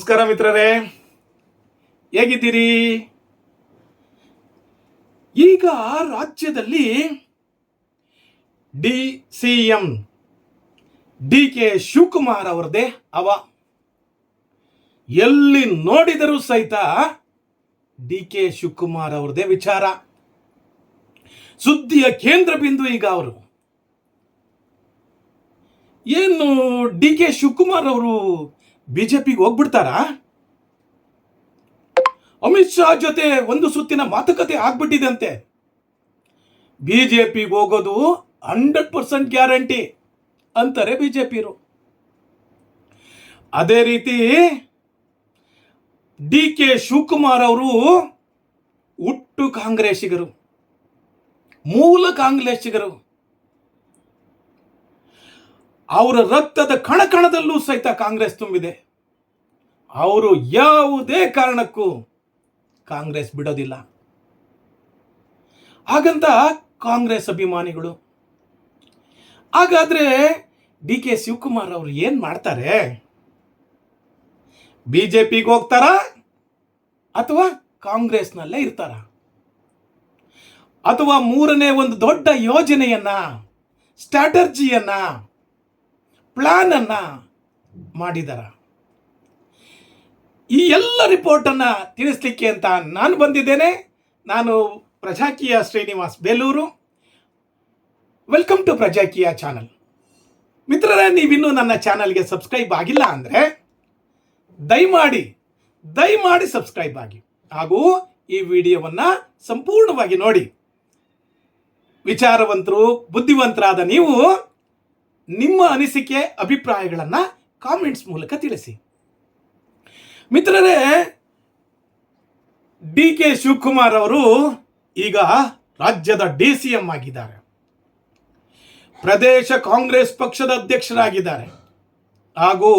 ನಮಸ್ಕಾರ ಮಿತ್ರರೇ. ಹೇಗಿದ್ದೀರಿ? ಈಗ ರಾಜ್ಯದಲ್ಲಿ D C M D K Shivakumar ಅವರದೇ ಅವ. ಎಲ್ಲಿ ನೋಡಿದರೂ ಸಹಿತ ಡಿ ಕೆ ಶಿವಕುಮಾರ್ ಅವರದೇ ವಿಚಾರ. ಸುದ್ದಿಯ ಕೇಂದ್ರ ಬಿಂದು ಈಗ ಅವರು. ಏನು ಡಿ ಕೆ ಶಿವಕುಮಾರ್ ಅವರು ಬಿಜೆಪಿಗೆ ಹೋಗ್ಬಿಡ್ತಾರಾ? ಅಮಿತ್ ಶಾ ಜೊತೆ ಒಂದು ಸುತ್ತಿನ ಮಾತುಕತೆ ಆಗ್ಬಿಟ್ಟಿದೆ ಅಂತೆ ಪಿಗೆ ಹೋಗೋದು ಹಂಡ್ರೆಡ್ ಪರ್ಸೆಂಟ್ ಗ್ಯಾರಂಟಿ ಅಂತಾರೆ ಬಿಜೆಪಿರು ಅದೇ ರೀತಿ ಡಿ ಕೆ ಶಿವಕುಮಾರ್ ಅವರು ಹುಟ್ಟು ಕಾಂಗ್ರೆಸ್ಸಿಗರು, ಮೂಲ ಕಾಂಗ್ರೆಸ್ಸಿಗರು. ಅವರ ರಕ್ತದ ಕಣಕಣದಲ್ಲೂ ಸಹಿತ ಕಾಂಗ್ರೆಸ್ ತುಂಬಿದೆ. ಅವರು ಯಾವುದೇ ಕಾರಣಕ್ಕೂ ಕಾಂಗ್ರೆಸ್ ಬಿಡೋದಿಲ್ಲ. ಹಾಗಂತ ಕಾಂಗ್ರೆಸ್ ಅಭಿಮಾನಿಗಳು, ಹಾಗಾದ್ರೆ ಡಿ ಕೆ ಶಿವಕುಮಾರ್ ಅವರು ಏನ್ ಮಾಡ್ತಾರೆ? ಬಿಜೆಪಿಗೆ ಹೋಗ್ತಾರಾ ಅಥವಾ ಕಾಂಗ್ರೆಸ್ನಲ್ಲೇ ಇರ್ತಾರ? ಅಥವಾ ಮೂರನೇ ಒಂದು ದೊಡ್ಡ ಯೋಜನೆಯನ್ನ ಸ್ಟ್ರಾಟರ್ಜಿಯನ್ನ ಪ್ಲಾನ್ ಅನ್ನ ಮಾಡಿದಾರ. ಈ ಎಲ್ಲ ರಿಪೋರ್ಟನ್ನು ತಿಳಿಸ್ಲಿಕ್ಕೆ ಅಂತ ನಾನು ಬಂದಿದ್ದೇನೆ. ನಾನು Prajakeeya Srinivas Belur. Welcome to Prajakeeya channel. ಮಿತ್ರರೇ, ನೀವಿನ್ನೂ ನನ್ನ ಚಾನಲ್ಗೆ ಸಬ್ಸ್ಕ್ರೈಬ್ ಆಗಿಲ್ಲ ಅಂದರೆ ದಯಮಾಡಿ ದಯಮಾಡಿ ಸಬ್ಸ್ಕ್ರೈಬ್ ಆಗಿ. ಹಾಗೂ ಈ ವಿಡಿಯೋವನ್ನು ಸಂಪೂರ್ಣವಾಗಿ ನೋಡಿ. ವಿಚಾರವಂತರು, ಬುದ್ಧಿವಂತರಾದ ನೀವು ನಿಮ್ಮ ಅನಿಸಿಕೆ, ಅಭಿಪ್ರಾಯಗಳನ್ನು ಕಾಮೆಂಟ್ಸ್ ಮೂಲಕ ತಿಳಿಸಿ. ಮಿತ್ರರೇ ಡಿ ಕೆ ಶಿವಕುಮಾರ್ ಅವರು ಈಗ ರಾಜ್ಯದ ಡಿ ಸಿ ಎಂ ಆಗಿದ್ದಾರೆ. ಪ್ರದೇಶ ಕಾಂಗ್ರೆಸ್ ಪಕ್ಷದ ಅಧ್ಯಕ್ಷರಾಗಿದ್ದಾರೆ. ಹಾಗೂ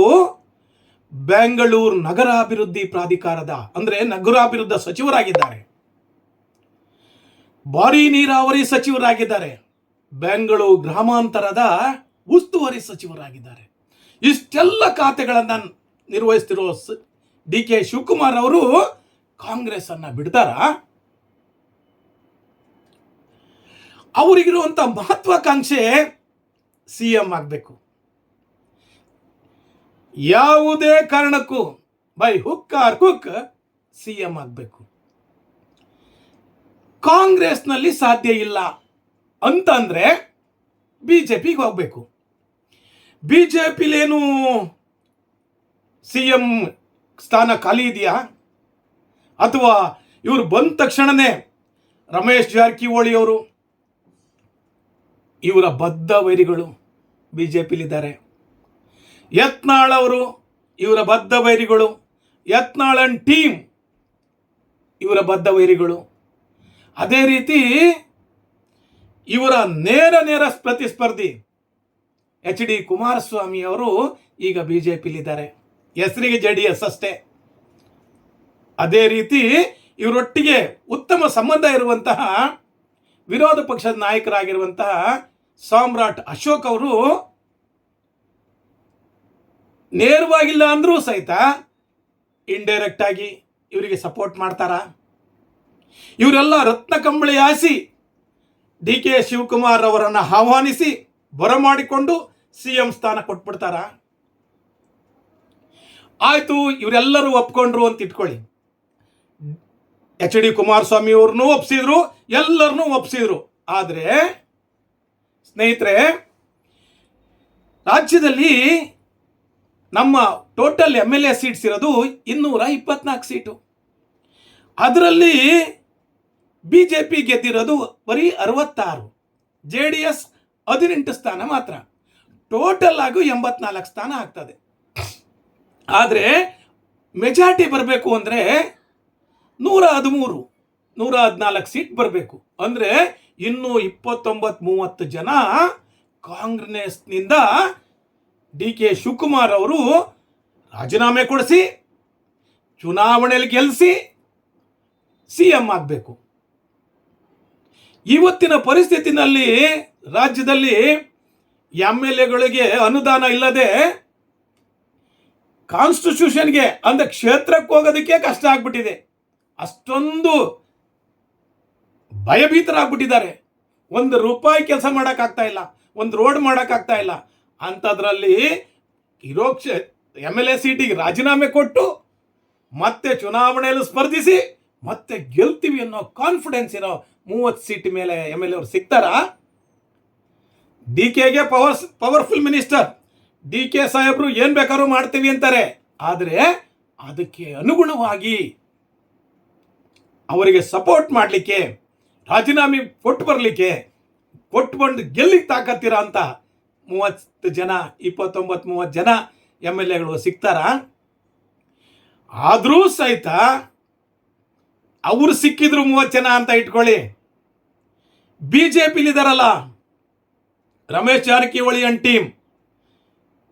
ಬೆಂಗಳೂರು ನಗರಾಭಿವೃದ್ಧಿ ಪ್ರಾಧಿಕಾರದ, ಅಂದರೆ ನಗರಾಭಿವೃದ್ಧಿ ಸಚಿವರಾಗಿದ್ದಾರೆ. ಭಾರಿ ನೀರಾವರಿ ಸಚಿವರಾಗಿದ್ದಾರೆ. ಬೆಂಗಳೂರು ಗ್ರಾಮಾಂತರದ ಉಸ್ತುವಾರಿ ಸಚಿವರಾಗಿದ್ದಾರೆ. ಇಷ್ಟೆಲ್ಲ ಖಾತೆಗಳನ್ನು ನಿರ್ವಹಿಸ್ತಿರೋ ಡಿ ಕೆ ಶಿವಕುಮಾರ್ ಅವರು ಕಾಂಗ್ರೆಸ್ ಅನ್ನ ಬಿಡ್ತಾರಾ? ಅವರಿಗಿರುವಂಥ ಮಹತ್ವಾಕಾಂಕ್ಷೆ ಸಿ ಎಂ ಆಗಬೇಕು. ಯಾವುದೇ ಕಾರಣಕ್ಕೂ by hook or hook C M ಆಗಬೇಕು. ಕಾಂಗ್ರೆಸ್ನಲ್ಲಿ ಸಾಧ್ಯ ಇಲ್ಲ ಅಂತಂದ್ರೆ ಪಿಗೆ ಹೋಗ್ಬೇಕು. ಬಿಜೆಪಿಲೇನು ಸಿ ಎಂ ಸ್ಥಾನ ಖಾಲಿ ಇದೆಯಾ? ಅಥವಾ ಇವರು ಬಂದ ತಕ್ಷಣನೇ ರಮೇಶ್ ಜಾರಕಿಹೊಳಿ ಅವರು ಇವರ ಬದ್ಧ ವೈರಿಗಳು ಬಿ ಜೆ ಪಿಲಿದ್ದಾರೆ ಯತ್ನಾಳ್ ಅವರು ಇವರ ಬದ್ಧ ವೈರಿಗಳು. ಯತ್ನಾಳ್ ಅಂಡ್ ಟೀಮ್ ಇವರ ಬದ್ಧ ವೈರಿಗಳು. ಅದೇ ರೀತಿ ಇವರ ನೇರ ನೇರ ಪ್ರತಿಸ್ಪರ್ಧಿ ಎಚ್ ಡಿ ಕುಮಾರಸ್ವಾಮಿ ಅವರು ಈಗ ಬಿ ಜೆ ಪಿಲಿದ್ದಾರೆ ಹೆಸರಿಗೆ ಜೆ ಡಿ ಎಸ್ ಅಷ್ಟೇ. ಅದೇ ರೀತಿ ಇವರೊಟ್ಟಿಗೆ ಉತ್ತಮ ಸಂಬಂಧ ಇರುವಂತಹ ವಿರೋಧ ಪಕ್ಷದ ನಾಯಕರಾಗಿರುವಂತಹ ಸಾಮ್ರಾಟ್ ಅಶೋಕ್ ಅವರು ನೇರವಾಗಿಲ್ಲ ಅಂದರೂ ಸಹಿತ ಇಂಡೈರೆಕ್ಟ್ ಆಗಿ ಇವರಿಗೆ ಸಪೋರ್ಟ್ ಮಾಡ್ತಾರ? ಇವರೆಲ್ಲ ರತ್ನ ಕಂಬಳಿ ಹಾಸಿ ಡಿ ಕೆ ಶಿವಕುಮಾರ್ ಅವರನ್ನು ಆಹ್ವಾನಿಸಿ ಬರಮಾಡಿಕೊಂಡು ಸಿ ಎಂ ಸ್ಥಾನ ಕೊಟ್ಬಿಡ್ತಾರ? ಆಯಿತು, ಇವರೆಲ್ಲರೂ ಒಪ್ಕೊಂಡ್ರು ಅಂತ ಇಟ್ಕೊಳ್ಳಿ. ಎಚ್ ಡಿ ಕುಮಾರಸ್ವಾಮಿ ಅವ್ರನ್ನೂ ಒಪ್ಸಿದ್ರು, ಎಲ್ಲರನ್ನೂ ಒಪ್ಸಿದ್ರು. ಆದರೆ, ಸ್ನೇಹಿತರೆ, ರಾಜ್ಯದಲ್ಲಿ ನಮ್ಮ total M L A seats ಇರೋದು ಇನ್ನೂರ ಇಪ್ಪತ್ನಾಲ್ಕು ಸೀಟು. ಅದರಲ್ಲಿ ಬಿ ಜೆ ಪಿ ಗೆದ್ದಿರೋದು ಬರೀ ಅರವತ್ತಾರು, ಜೆ ಡಿ ಎಸ್ ಹದಿನೆಂಟು ಸ್ಥಾನ ಮಾತ್ರ. ಟೋಟಲ್ ಆಗು ಎಂಬತ್ನಾಲ್ಕು ಸ್ಥಾನ ಆಗ್ತದೆ. ಆದರೆ ಮೆಜಾರಿಟಿ ಬರಬೇಕು ಅಂದರೆ ನೂರ ಹದಿಮೂರು, ನೂರ ಹದಿನಾಲ್ಕು ಸೀಟ್ ಬರಬೇಕು. ಅಂದರೆ ಇನ್ನೂ ಇಪ್ಪತ್ತೊಂಬತ್ತು ಮೂವತ್ತು ಜನ ಕಾಂಗ್ರೆಸ್ನಿಂದ ಡಿ ಕೆ ಶಿವಕುಮಾರ್ ಅವರು ರಾಜೀನಾಮೆ ಕೊಡಿಸಿ, ಚುನಾವಣೆಯಲ್ಲಿ ಗೆಲ್ಲಿಸಿ ಸಿ ಎಂ ಆಗಬೇಕು. ಇವತ್ತಿನ ಪರಿಸ್ಥಿತಿನಲ್ಲಿ ರಾಜ್ಯದಲ್ಲಿ ಎಂ ಎಲ್ ಎಗಳಿಗೆ ಅನುದಾನ ಇಲ್ಲದೆ ಕಾನ್ಸ್ಟಿಟ್ಯೂಷನ್ಗೆ ಅಂದ್ರೆ ಕ್ಷೇತ್ರಕ್ಕೆ ಹೋಗೋದಕ್ಕೆ ಕಷ್ಟ ಆಗ್ಬಿಟ್ಟಿದೆ. ಅಷ್ಟೊಂದು ಭಯಭೀತರಾಗ್ಬಿಟ್ಟಿದ್ದಾರೆ. ಒಂದು ರೂಪಾಯಿ ಕೆಲಸ ಮಾಡೋಕ್ಕಾಗ್ತಾ ಇಲ್ಲ, ಒಂದು ರೋಡ್ ಮಾಡೋಕ್ಕಾಗ್ತಾ ಇಲ್ಲ. ಅಂಥದ್ರಲ್ಲಿ ಇರೋ ಕ್ಷ ಎಂ ಎಲ್ ಎ ಸೀಟಿಗೆ ರಾಜೀನಾಮೆ ಕೊಟ್ಟು ಮತ್ತೆ ಚುನಾವಣೆಯಲ್ಲಿ ಸ್ಪರ್ಧಿಸಿ ಮತ್ತೆ ಗೆಲ್ತೀವಿ ಅನ್ನೋ ಕಾನ್ಫಿಡೆನ್ಸ್ ಇರೋ ಮೂವತ್ತು ಸೀಟ್ ಮೇಲೆ ಎಂ ಎಲ್ ಎ ಅವ್ರು ಸಿಗ್ತಾರಾ? D ಕೆಗೆ power powerful minister D K ಸಾಹೇಬರು ಏನು ಬೇಕಾದ್ರೂ ಮಾಡ್ತೀವಿ ಅಂತಾರೆ. ಆದರೆ ಅದಕ್ಕೆ ಅನುಗುಣವಾಗಿ ಅವರಿಗೆ ಸಪೋರ್ಟ್ ಮಾಡಲಿಕ್ಕೆ, ರಾಜೀನಾಮೆ ಕೊಟ್ಟು ಬರಲಿಕ್ಕೆ, ಕೊಟ್ಟು ಬಂದು ಗೆಲ್ಲಿಗೆ ತಾಕತ್ತಿರ ಅಂತ ಮೂವತ್ತು ಜನ, ಇಪ್ಪತ್ತೊಂಬತ್ತು, ಮೂವತ್ತು ಜನ ಎಂ ಎಲ್ ಎಗಳು ಸಿಗ್ತಾರ? ಆದರೂ ಸಹಿತ ಅವರು ಸಿಕ್ಕಿದ್ರು ಮೂವತ್ತು ಜನ ಅಂತ ಇಟ್ಕೊಳ್ಳಿ. B J ಪಿಲಿದಾರಲ್ಲ Ramesh Jarkiholi and team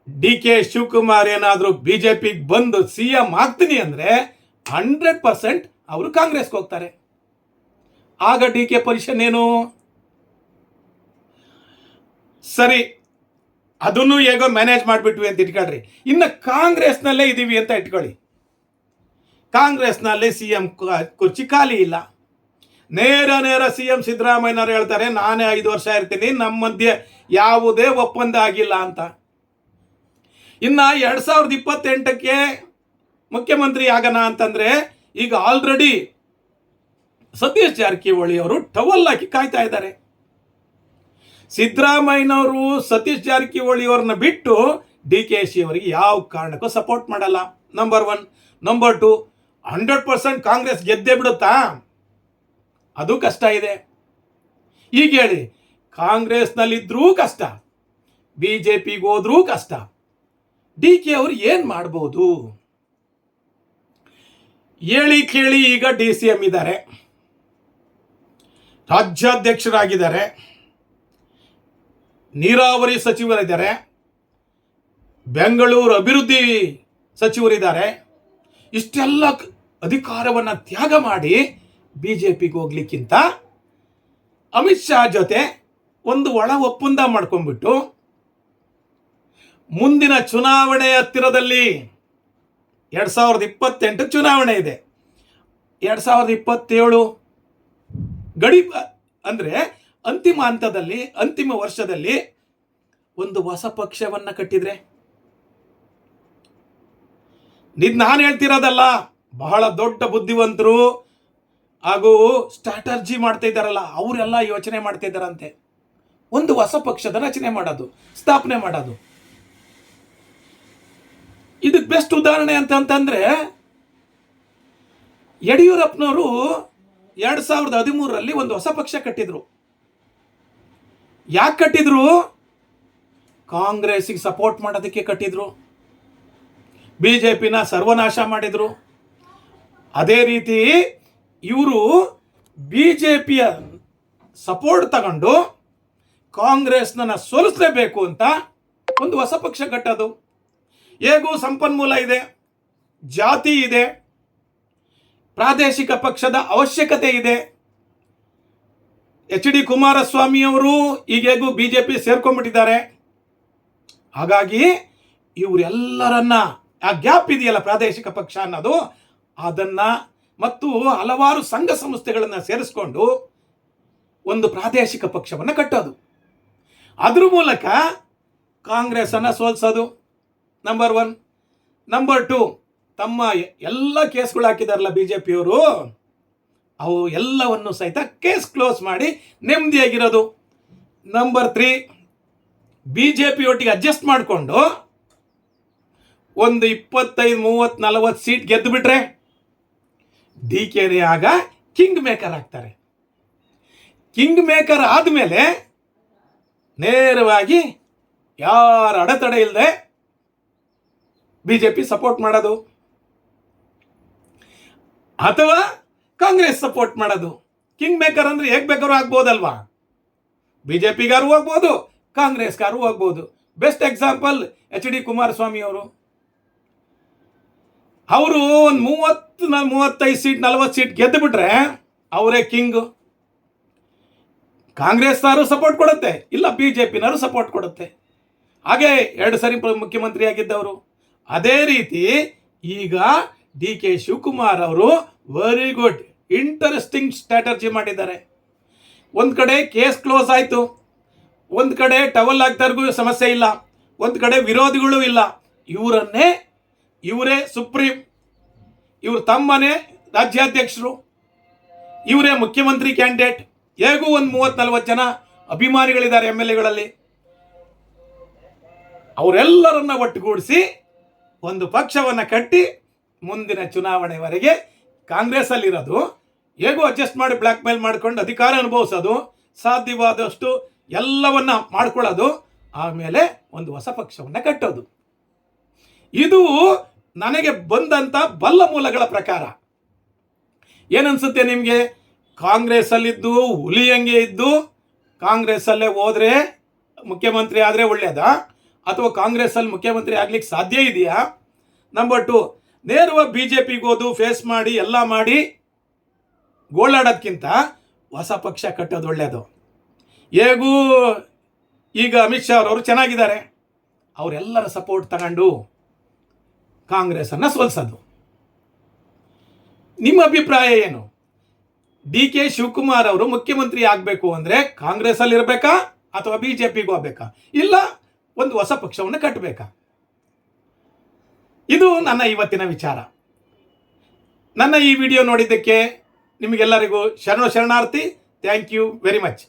D K Shivakumar ಏನಾದರೂ ಬಿ ಜೆ ಪಿಗೆ ಬಂದು ಸಿ ಎಂ ಆಗ್ತೀನಿ ಅಂದರೆ ಹಂಡ್ರೆಡ್ ಪರ್ಸೆಂಟ್ ಅವರು ಕಾಂಗ್ರೆಸ್ಗೆ ಹೋಗ್ತಾರೆ. ಆಗ ಡಿ ಕೆ ಪೊಸಿಷನ್ ಏನು? ಸರಿ, ಅದನ್ನು ಹೇಗೋ ಮ್ಯಾನೇಜ್ ಮಾಡಿಬಿಟ್ವಿ ಅಂತ ಇಟ್ಕೊಳ್ರಿ. ಇನ್ನು ಕಾಂಗ್ರೆಸ್ನಲ್ಲೇ ಇದ್ದೀವಿ ಅಂತ ಇಟ್ಕೊಳ್ಳಿ. ಕಾಂಗ್ರೆಸ್ನಲ್ಲೇ ಸಿ ಎಂ ಕುರ್ಚಿ ಖಾಲಿ ಇಲ್ಲ. ನೇರ ನೇರ ಸಿ ಎಂ ಸಿದ್ದರಾಮಯ್ಯನವರು ಹೇಳ್ತಾರೆ, ನಾನೇ ಐದು ವರ್ಷ ಇರ್ತೀನಿ ನಮ್ಮ ಮಧ್ಯೆ ಯಾವುದೇ ಒಪ್ಪಂದ ಆಗಿಲ್ಲ ಅಂತ. ಇನ್ನು ಎರಡು ಸಾವಿರದ ಇಪ್ಪತ್ತೆಂಟಕ್ಕೆ ಮುಖ್ಯಮಂತ್ರಿ ಆಗೋಣ ಅಂತಂದರೆ, ಈಗ ಆಲ್ರೆಡಿ ಸತೀಶ್ ಜಾರಕಿಹೊಳಿ ಅವರು ಟವಲ್ ಹಾಕಿ ಕಾಯ್ತಾ ಇದ್ದಾರೆ. ಸಿದ್ದರಾಮಯ್ಯನವರು ಸತೀಶ್ ಜಾರಕಿಹೊಳಿ ಅವ್ರನ್ನ ಬಿಟ್ಟು ಡಿ ಕೆ ಶಿ ಅವರಿಗೆ ಯಾವ ಕಾರಣಕ್ಕೂ ಸಪೋರ್ಟ್ ಮಾಡಲ್ಲ. Number one number two hundred percent Congress ಗೆದ್ದೇ ಬಿಡುತ್ತಾ? ಅದು ಕಷ್ಟ ಇದೆ. ಈಗ ಹೇಳಿ ಕಾಂಗ್ರೆಸ್ನಲ್ಲಿದ್ದರೂ ಕಷ್ಟ ಬಿ ಜೆ ಪಿಗೆ ಹೋದ್ರೂ ಕಷ್ಟ, ಡಿ ಕೆ ಅವರು ಏನು ಮಾಡ್ಬೋದು? ಹೇಳಿ ಕೇಳಿ ಈಗ ಡಿ ಸಿ ಎಂ ಇದ್ದಾರೆ. ರಾಜ್ಯಾಧ್ಯಕ್ಷರಾಗಿದ್ದಾರೆ. ನೀರಾವರಿ ಸಚಿವರಿದ್ದಾರೆ. ಬೆಂಗಳೂರು ಅಭಿವೃದ್ಧಿ ಸಚಿವರಿದ್ದಾರೆ. ಇಷ್ಟೆಲ್ಲ ಅಧಿಕಾರವನ್ನು ತ್ಯಾಗ ಮಾಡಿ ಬಿ ಜೆ ಪಿಗೆ ಹೋಗ್ಲಿಕ್ಕಿಂತ ಅಮಿತ್ ಶಾ ಜೊತೆ ಒಂದು ಒಳ ಒಪ್ಪಂದ ಮಾಡ್ಕೊಂಡ್ಬಿಟ್ಟು ಮುಂದಿನ ಚುನಾವಣೆ ಹತ್ತಿರದಲ್ಲಿ ಎರಡು ಸಾವಿರದ ಇಪ್ಪತ್ತೆಂಟು ಚುನಾವಣೆ ಇದೆ. ಎರಡು ಸಾವಿರದ ಇಪ್ಪತ್ತೇಳು ಗಡಿ ಅಂದರೆ ಅಂತಿಮ ಹಂತದಲ್ಲಿ, ಅಂತಿಮ ವರ್ಷದಲ್ಲಿ ಒಂದು ಹೊಸ ಪಕ್ಷವನ್ನು ಕಟ್ಟಿದ್ರೆ? ನಿದ್ ನಾನು ಹೇಳ್ತಿರೋದಲ್ಲ, ಬಹಳ ದೊಡ್ಡ ಬುದ್ಧಿವಂತರು ಹಾಗೂ ಸ್ಟ್ರಾಟರ್ಜಿ ಮಾಡ್ತಾ ಇದ್ದಾರಲ್ಲ, ಅವರೆಲ್ಲ ಯೋಚನೆ ಮಾಡ್ತಾ ಇದ್ದಾರಂತೆ. ಒಂದು ಹೊಸ ಪಕ್ಷದ ರಚನೆ ಮಾಡೋದು, ಸ್ಥಾಪನೆ ಮಾಡೋದು. ಇದಕ್ಕೆ ಬೆಸ್ಟ್ ಉದಾಹರಣೆ ಅಂತ ಅಂತಂದ್ರೆ, ಯಡಿಯೂರಪ್ಪನವರು ಎರಡು ಸಾವಿರದ ಹದಿಮೂರರಲ್ಲಿ ಒಂದು ಹೊಸ ಪಕ್ಷ ಕಟ್ಟಿದ್ರು. ಯಾಕೆ ಕಟ್ಟಿದ್ರು? ಕಾಂಗ್ರೆಸ್ಸಿಗೆ ಸಪೋರ್ಟ್ ಮಾಡೋದಕ್ಕೆ ಕಟ್ಟಿದ್ರು. ಬಿ ಜೆ ಪಿನ ಸರ್ವನಾಶ ಮಾಡಿದ್ರು. ಅದೇ ರೀತಿ ಇವರು ಬಿ ಜೆ ಪಿಯ ಸಪೋರ್ಟ್ ತಗೊಂಡು ಕಾಂಗ್ರೆಸ್ನ ಸೋಲಿಸಲೇಬೇಕು ಅಂತ ಒಂದು ಹೊಸ ಪಕ್ಷ ಕಟ್ಟೋದು. ಹೇಗೂ ಸಂಪನ್ಮೂಲ ಇದೆ, ಜಾತಿ ಇದೆ, ಪ್ರಾದೇಶಿಕ ಪಕ್ಷದ ಅವಶ್ಯಕತೆ ಇದೆ. ಎಚ್ ಡಿ ಕುಮಾರಸ್ವಾಮಿ ಅವರು ಈಗೇಗೂ ಬಿ ಜೆ ಪಿ ಸೇರ್ಕೊಂಡ್ಬಿಟ್ಟಿದ್ದಾರೆ. ಹಾಗಾಗಿ ಇವರೆಲ್ಲರನ್ನ ಆ ಗ್ಯಾಪ್ ಇದೆಯಲ್ಲ ಪ್ರಾದೇಶಿಕ ಪಕ್ಷ ಅನ್ನೋದು, ಅದನ್ನ ಮತ್ತು ಹಲವಾರು ಸಂಘ ಸಂಸ್ಥೆಗಳನ್ನು ಸೇರಿಸ್ಕೊಂಡು ಒಂದು ಪ್ರಾದೇಶಿಕ ಪಕ್ಷವನ್ನು ಕಟ್ಟೋದು. ಅದ್ರ ಮೂಲಕ ಕಾಂಗ್ರೆಸ್ಸನ್ನು ಸೋಲ್ಸೋದು. ನಂಬರ್ ಒನ್ ನಂಬರ್ ಟು ತಮ್ಮ ಎಲ್ಲ ಕೇಸ್ಗಳು ಹಾಕಿದಾರಲ್ಲ ಬಿ ಜೆ ಪಿಯವರು ಅವು ಎಲ್ಲವನ್ನು ಸಹಿತ ಕೇಸ್ ಕ್ಲೋಸ್ ಮಾಡಿ ನೆಮ್ಮದಿಯಾಗಿರೋದು. Number three B J P ಒಟ್ಟಿಗೆ ಅಡ್ಜಸ್ಟ್ ಮಾಡಿಕೊಂಡು ಒಂದು ಇಪ್ಪತ್ತೈದು, ಮೂವತ್ತು, ನಲವತ್ತು ಸೀಟ್ ಗೆದ್ದು ಬಿಟ್ರೆ ಡಿ ಕೆ ಆಗ ಕಿಂಗ್ ಮೇಕರ್ ಆಗ್ತಾರೆ. ಕಿಂಗ್ ಮೇಕರ್ ಆದಮೇಲೆ ನೇರವಾಗಿ ಯಾರ ಅಡೆತಡೆ ಇಲ್ಲದೆ ಬಿ ಜೆ ಪಿ ಸಪೋರ್ಟ್ ಮಾಡೋದು ಅಥವಾ ಕಾಂಗ್ರೆಸ್ ಸಪೋರ್ಟ್ ಮಾಡೋದು. ಕಿಂಗ್ ಮೇಕರ್ ಅಂದ್ರೆ ಹೇಗೆ ಬೇಕಾದ್ರೂ ಆಗ್ಬೋದಲ್ವಾ? ಬಿ ಜೆ ಪಿಗಾರು ಹೋಗ್ಬೋದು ಕಾಂಗ್ರೆಸ್ಗಾರು ಹೋಗ್ಬೋದು best example H D Kumaraswamy ಅವರು. ಅವರು ಒಂದು ಮೂವತ್ತು ಮೂವತ್ತೈದು ಸೀಟ್, ನಲವತ್ತು ಸೀಟ್ ಗೆದ್ದು ಬಿಟ್ರೆ ಅವರೇ ಕಿಂಗ್. ಕಾಂಗ್ರೆಸ್ನವರು ಸಪೋರ್ಟ್ ಕೊಡುತ್ತೆ, ಇಲ್ಲ ಬಿ ಜೆ ಪಿನವರು ಸಪೋರ್ಟ್ ಕೊಡುತ್ತೆ. ಹಾಗೆ ಎರಡು ಸರಿ ಮುಖ್ಯಮಂತ್ರಿ ಆಗಿದ್ದವರು. ಅದೇ ರೀತಿ ಈಗ ಡಿ ಕೆ ಶಿವಕುಮಾರ್ ಅವರು ವೆರಿ ಗುಡ್ ಇಂಟರೆಸ್ಟಿಂಗ್ ಸ್ಟ್ರಾಟಜಿ ಮಾಡಿದ್ದಾರೆ. ಒಂದು ಕಡೆ ಕೇಸ್ ಕ್ಲೋಸ್ ಆಯಿತು, ಒಂದು ಕಡೆ ಟವಲ್ ಆಗ್ತಾರ್ಗೂ ಸಮಸ್ಯೆ ಇಲ್ಲ, ಒಂದು ಕಡೆ ವಿರೋಧಿಗಳು ಇಲ್ಲ. ಇವರನ್ನೇ ಇವರೇ ಸುಪ್ರೀಂ, ಇವರು ತಮ್ಮನೇ ರಾಜ್ಯಾಧ್ಯಕ್ಷರು, ಇವರೇ ಮುಖ್ಯಮಂತ್ರಿ ಕ್ಯಾಂಡಿಡೇಟ್, ಹೇಗೂ ಒಂದು ಮೂವತ್ತು ನಲ್ವತ್ತು ಜನ ಅಭಿಮಾನಿಗಳಿದ್ದಾರೆ ಎಂ ಎಲ್ ಎಗಳಲ್ಲಿ. ಅವರೆಲ್ಲರನ್ನ ಒಟ್ಟುಗೂಡಿಸಿ ಒಂದು ಪಕ್ಷವನ್ನು ಕಟ್ಟಿ ಮುಂದಿನ ಚುನಾವಣೆವರೆಗೆ ಕಾಂಗ್ರೆಸ್ಸಲ್ಲಿರೋದು. ಹೇಗೂ ಅಡ್ಜಸ್ಟ್ ಮಾಡಿ ಬ್ಲ್ಯಾಕ್ ಮೇಲ್ ಮಾಡ್ಕೊಂಡು ಅಧಿಕಾರ ಅನುಭವಿಸೋದು, ಸಾಧ್ಯವಾದಷ್ಟು ಎಲ್ಲವನ್ನ ಮಾಡ್ಕೊಳ್ಳೋದು, ಆಮೇಲೆ ಒಂದು ಹೊಸ ಪಕ್ಷವನ್ನು ಕಟ್ಟೋದು. ಇದು ನನಗೆ ಬಂದಂಥ ಬಲ್ಲ ಮೂಲಗಳ ಪ್ರಕಾರ ಏನನ್ಸುತ್ತೆ ನಿಮಗೆ? ಕಾಂಗ್ರೆಸ್ಸಲ್ಲಿದ್ದು ಹುಲಿ ಹಂಗೆ ಇದ್ದು ಕಾಂಗ್ರೆಸ್ಸಲ್ಲೇ ಹೋದರೆ ಮುಖ್ಯಮಂತ್ರಿ ಆದರೆ ಒಳ್ಳೆಯದಾ ಅಥವಾ ಕಾಂಗ್ರೆಸ್ಸಲ್ಲಿ ಮುಖ್ಯಮಂತ್ರಿ ಆಗ್ಲಿಕ್ಕೆ ಸಾಧ್ಯ ಇದೆಯಾ? ನಂಬರ್ ಟು ನೇರವಾಗಿ ಬಿ ಜೆ ಪಿಗೆ ಫೇಸ್ ಮಾಡಿ, ಎಲ್ಲ ಮಾಡಿ ಗೋಳಾಡೋದ್ಕಿಂತ ಹೊಸ ಪಕ್ಷ ಕಟ್ಟೋದು ಒಳ್ಳೆಯದು ಹೇಗೂ ಈಗ ಅಮಿತ್ ಶಾ ಅವರು ಚೆನ್ನಾಗಿದ್ದಾರೆ. ಅವರೆಲ್ಲರ ಸಪೋರ್ಟ್ ತಗೊಂಡು ಕಾಂಗ್ರೆಸ್ಸನ್ನು ಸೋಲ್ಸೋದು. ನಿಮ್ಮ ಅಭಿಪ್ರಾಯ ಏನು? ಡಿ ಕೆ ಶಿವಕುಮಾರ್ ಅವರು ಮುಖ್ಯಮಂತ್ರಿ ಆಗಬೇಕು ಅಂದರೆ ಕಾಂಗ್ರೆಸ್ಸಲ್ಲಿ ಇರಬೇಕಾ ಅಥವಾ ಬಿ ಜೆ ಪಿಗೂ ಆಗಬೇಕಾ? ಇಲ್ಲ, ಒಂದು ಹೊಸ ಪಕ್ಷವನ್ನು ಕಟ್ಟಬೇಕಾ ಇದು ನನ್ನ ಇವತ್ತಿನ ವಿಚಾರ. ನನ್ನ ಈ ವಿಡಿಯೋ ನೋಡಿದ್ದಕ್ಕೆ ನಿಮಗೆಲ್ಲರಿಗೂ ಶರಣ ಶರಣಾರ್ಥಿ. Thank you very much.